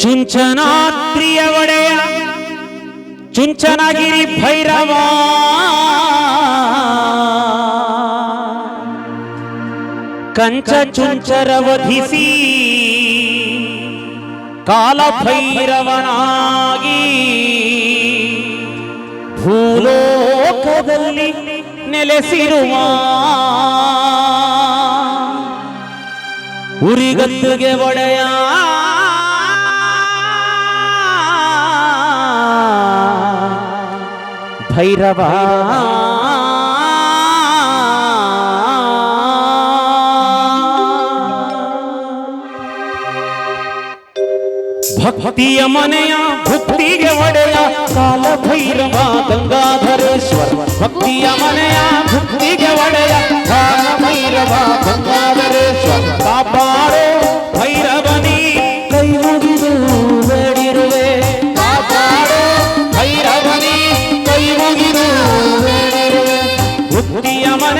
ಚುಂಚನಾದ್ರಿಯ ಒಡೆಯ ಚುಂಚನಗಿರಿ ಭೈರವ. ಕಂಚ ಚುಂಚರ ವಧಿಸಿ ಕಾಲ ಭೈರವನಾಗಿ ಭೂಲೋಕದಲ್ಲಿ ನೆಲೆಸಿರುವ. ಉರಿಗದ್ದುಗೆ ಒಡೆಯ ಭೈರವ ಭಕ್ತಿಯ ಮನೆಯ ಭಕ್ತಿಗೆ ಒಡೆಯ ಕಾಲ ಭೈರವ ಗಂಗಾಧರೇಶ್ವರ ಭಕ್ತಿಯ ಮನೆಯ ಭಕ್ತಿಗೆ ಒಡೆಯ ಕಾಲ ಭೈರವ ಗಂಗಾಧರೇಶ್ವರ ಕಾಪಾಡೋ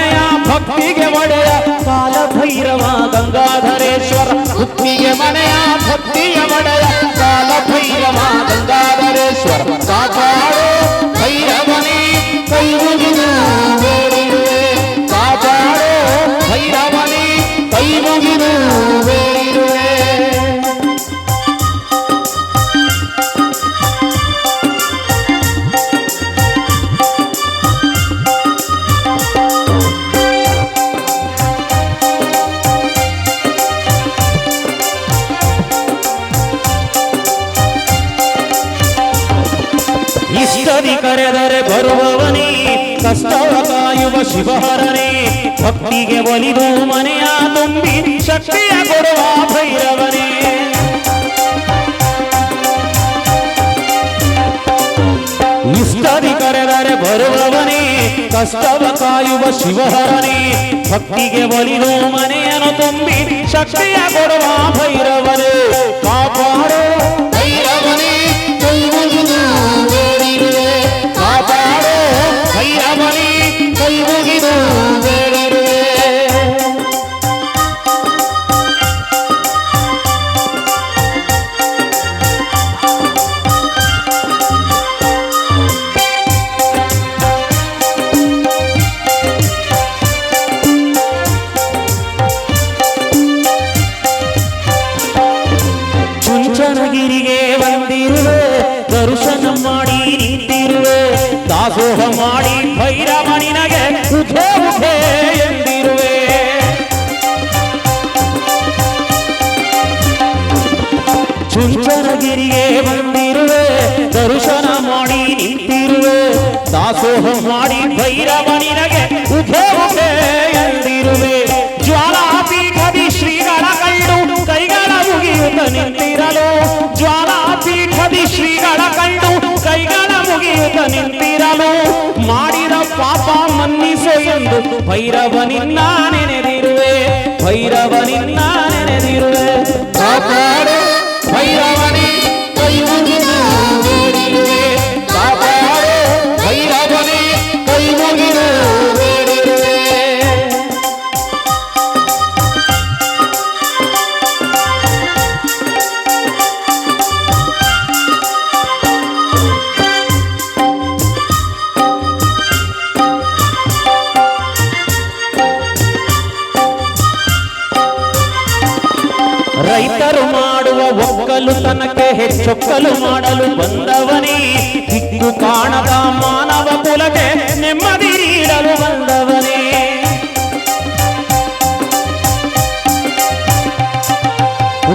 ಮನೆಯ ಭಕ್ತಿಗೆ ಒಡೆಯ ಕಾಲ ಭೈರವ ಗಂಗಾಧರೇಶ್ವರ. ಭಕ್ತಿಗೆ ಮನೆಯ ಭಕ್ತಿಯ ಒಡೆಯ ಕಾಲ ಭೈರವ ಗಂಗಾಧರೇಶ್ವರ. ಕಾಪಾಡೋ ಇಷ್ಟದಿ ಕರೆದರೆ ಬರುವವನೇ, ಕಷ್ಟವ ಕಾಯುವ ಶಿವಹರನೇ, ಭಕ್ತಿಗೆ ಒಲಿದು ಮನೆಯ ತುಂಬಿ ಶಕ್ತಿಯ ಕೊಡುವ ಭೈರವನೇ. ಇಷ್ಟದಿ ಕರೆದರೆ ಬರುವವನೇ, ಕಷ್ಟವ ಕಾಯುವ ಶಿವಹರನೇ, ಭಕ್ತಿಗೆ ಒಲಿದು ಮನೆಯನ್ನು ತುಂಬಿ ಶಕ್ತಿಯ ಕೊಡುವ ಭೈರವನೇ. ದರ್ಶನ ಮಾಡಿ ನಿಂತಿರುವೆ, ದಾಸೋಹ ಮಾಡಿ ಭೈರವನಿನಗೆ ನಿನಗೆ ಉಠೆ ಉಠೆ ಎಂದಿರುವೆ. ಚುಂಚನಗಿರಿಗೆ ಬಂದಿರುವೆ, ದರ್ಶನ ಮಾಡಿ ನಿಂತಿರುವೆ, ದಾಸೋಹ ಮಾಡಿ ಭೈರವನಿನಗೆ ಉಠೆ ಪಾಪ ಮನ್ನಿಸು ಎಂದು ಭೈರವನಿನ್ನ ನೆನೆದಿರುವೆ ಭೈರವನಿನ್ನ ನೆನೆದಿರುವೆ ಕಾಪಾಡು ಒಕ್ಕಲುತನಕ್ಕೆ ಹೆಚ್ಚೊಕ್ಕಲು ಮಾಡಲು ಬಂದವನೇ ದಿಕ್ಕು ಕಾಣದ ಮಾನವ ಕುಲಕ್ಕೆ ನೆಮ್ಮದಿ ನೀಡಲು ಬಂದವನೇ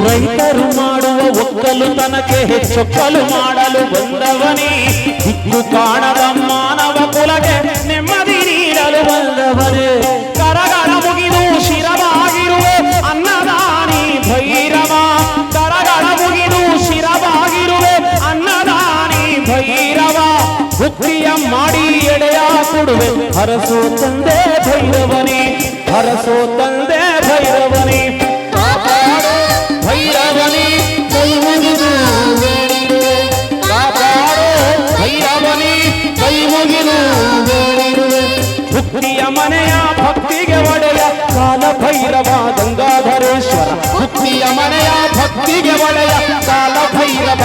ರೈತರು ಮಾಡುವ ಒಕ್ಕಲುತನಕ್ಕೆ ಹೆಚ್ಚೊಕ್ಕಲು ಮಾಡಲು ಬಂದವನೇ ದಿಕ್ಕು ಕಾಣದ ಮಾನವ ಕುಲಕ್ಕೆ ನೆಮ್ಮದಿ ನೀಡಲು ಬಂದವನೇ ಬುದ್ಧಿಯ ಮಾಡಿ ಎಡೆಯ ಕೊಡುವೆ. ಹರಸೋ ತಂದೆ ಭೈರವನೇ, ಹರಸೋ ತಂದೆ ಭೈರವನೇ. ಭೈರವನೇ ಭೈರವನೇ ಕೈ ಬೇಡಿರುವೆ ಭಕ್ತಿಯ ಮನೆಯ ಭಕ್ತಿಗೆ ಒಡೆಯ ಕಾಲ ಭೈರವ ಗಂಗಾಧರೇಶ್ವರ. ಭಕ್ತಿಯ ಮನೆಯ ಭಕ್ತಿ ಭಕ್ತಿಗೆ ಒಡೆಯ ಕಾಲ ಭೈರವ